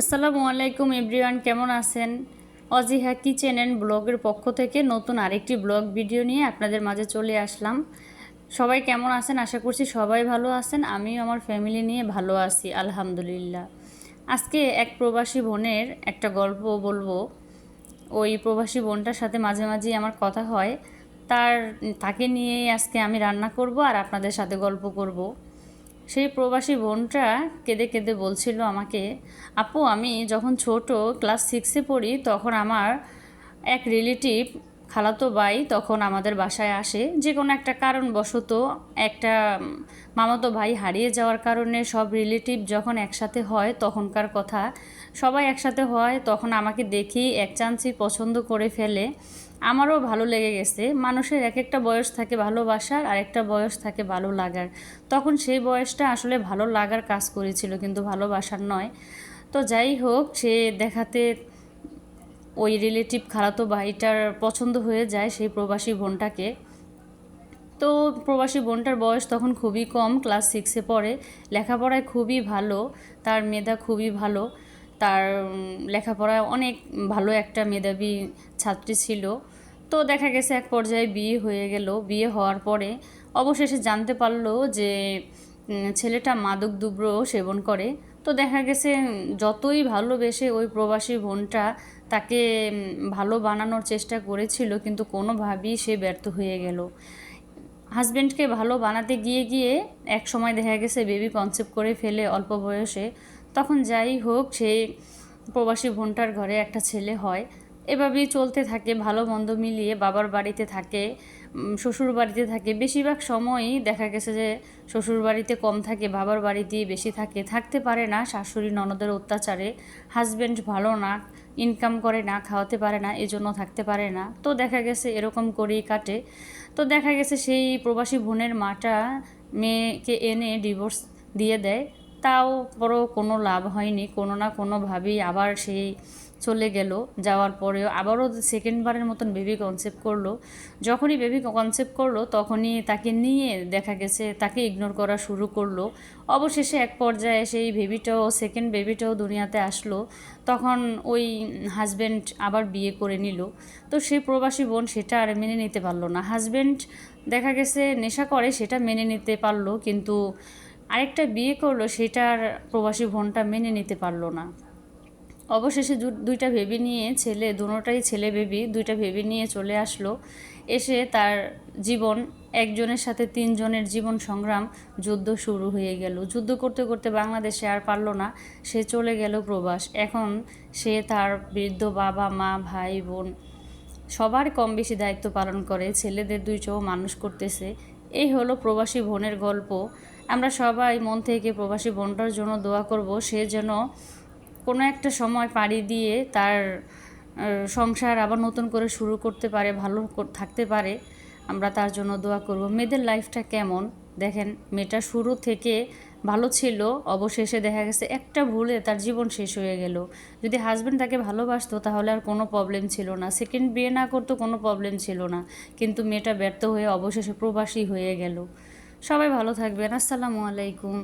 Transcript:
আসসালামু আলাইকুম এভরিওয়ান, কেমন আছেন? অজিহা কিচেন অ্যান্ড ব্লগের পক্ষ থেকে নতুন আরেকটি ব্লগ ভিডিও নিয়ে আপনাদের মাঝে চলে আসলাম। সবাই কেমন আছেন? আশা করছি সবাই ভালো আছেন। আমিও আমার ফ্যামিলি নিয়ে ভালো আছি, আলহামদুলিল্লাহ। আজকে এক প্রবাসী বোনের একটা গল্প বলব। ওই প্রবাসী বোনটার সাথে মাঝে মাঝেই আমার কথা হয়। তার, তাকে নিয়েই আজকে আমি রান্না করব আর আপনাদের সাথে গল্প করব। সেই প্রবাসী বোনটা কেঁদে কেঁদে বলছিল আমাকে, আপু, আমি যখন ছোট ক্লাস সিক্সে পড়ি, তখন আমার এক রিলেটিভ খালাতো ভাই তখন আমাদের বাসায় আসে। যে কোনো একটা কারণবশত একটা মামাতো ভাই হারিয়ে যাওয়ার কারণে সব রিলেটিভ যখন একসাথে হয় তখনকার কথা, সবাই একসাথে হয় তখন আমাকে দেখি এক চান্সই পছন্দ করে ফেলে। আমারও ভালো লেগে গেছে। মানুষের এক একটা বয়স থাকে ভালোবাসার আর একটা বয়স থাকে ভালো লাগার। তখন সেই বয়সটা আসলে ভালো লাগার কাজ করেছিল, কিন্তু ভালোবাসার নয়। তো যাই হোক, সে দেখাতে ওই রিলেটিভ খালাতো ভাইটার পছন্দ হয়ে যায় সেই প্রবাসী বোনটাকে। তো প্রবাসী বোনটার বয়স তখন খুবই কম ক্লাস সিক্সে পড়ে। লেখাপড়ায় খুবই ভালো, তার মেধা খুবই ভালো। তার লেখাপড়ায় অনেক ভালো একটা মেধাবী ছাত্রী ছিল। তো দেখা গেছে এক পর্যায়ে বিয়ে হয়ে গেল। বিয়ে হওয়ার পরে অবশেষে জানতে পারল যে ছেলেটা মাদক দুব্র সেবন করে। তো দেখা গেছে যতই ভালোবেসে ওই প্রবাসী বোনটা তাকে ভালো বানানোর চেষ্টা করেছিল, কিন্তু কোনোভাবেই সে ব্যর্থ হয়ে গেল। হাজব্যান্ডকে ভালো বানাতে গিয়ে গিয়ে এক সময় দেখা গেছে, বেবি কনসেপ্ট করে ফেলে অল্প বয়সে। তখন যাই হোক সেই প্রবাসী ভন্টার ঘরে একটা ছেলে হয়। এভাবেই চলতে থাকে, ভালো মন্দ মিলিয়ে বাবার বাড়িতে থাকে শ্বশুর বাড়িতে থাকে। বেশিরভাগ সময়ই দেখা গেছে যে শ্বশুর বাড়িতে কম থাকে, বাবার বাড়িতেই বেশি থাকে। থাকতে পারে না, শাশুড়ি, ননদের অত্যাচারে হাজব্যান্ড ভালো না ইনকাম করে না, খাওয়াতে পারে না, এজন্য থাকতে পারে না। তো দেখা গেছে এরকম করেই কাটে। তো দেখা গেছে সেই প্রবাসী বোনের মাটা মেয়েকে এনে ডিভোর্স দিয়ে দেয়। তাও বড় কোনো লাভ হয়নি, কোনো না কোনোভাবেই আবার সেই চলে গেল, যাওয়ার পরেও আবারও সেকেন্ডবারের মতন বেবি কনসেপ্ট করল। যখনই বেবি কনসেপ্ট করল, তখনই তাকে নিয়ে দেখা গেছে, তাকে ইগনোর করা শুরু করল। অবশেষে এক পর্যায়ে সেই বেবিটাও সেকেন্ড বেবিটাও দুনিয়াতে আসলো। তখন ওই হাজব্যান্ড আবার বিয়ে করে নিল। তো সেই প্রবাসী বোন সেটা আর মেনে নিতে পারল না। হাজব্যান্ড দেখা গেছে নেশা করে, সেটা মেনে নিতে পারল, কিন্তু আরেকটা বিয়ে করল, সেটার প্রবাসী বোনটা মেনে নিতে পারল না। অবশেষে দুইটা ভেবি নিয়ে ছেলে দুটোটাই ছেলে বেবি দুইটা ভেবি নিয়ে চলে আসলো। এসে তার জীবন, একজনের সাথে তিনজনের জীবন সংগ্রাম যুদ্ধ শুরু হয়ে গেল। যুদ্ধ করতে করতে বাংলাদেশে আর পারল না। সে চলে গেল প্রবাস। এখন সে তার বৃদ্ধ বাবা, মা, ভাই, বোন সবার কম বেশি দায়িত্ব পালন করে। ছেলেদের দুই চোখ মানুষ করতেছে। এই হলো প্রবাসী বোনের গল্প। আমরা সবাই মন থেকে প্রবাসী বোনটার জন্য দোয়া করব। সে যেন কোনো একটা সময় পাড়ি দিয়ে তার সংসার আবার নতুন করে শুরু করতে পারে, ভালো থাকতে পারে, আমরা তার জন্য দোয়া করব। মেয়েদের লাইফটা কেমন? দেখেন, মেয়েটা শুরু থেকে ভালো ছিল, অবশেষে দেখা গেছে একটা ভুলে তার জীবন শেষ হয়ে গেল। যদি হাজব্যান্ড তাকে ভালোবাসতো, তাহলে আর কোনো প্রবলেম ছিল না। সেকেন্ড বিয়ে না করতো, কোনো প্রবলেম ছিল না। কিন্তু মেয়েটা ব্যর্থ হয়ে অবশেষে প্রবাসী হয়ে গেল। সবাই ভালো থাকবেন। আসসালামু আলাইকুম।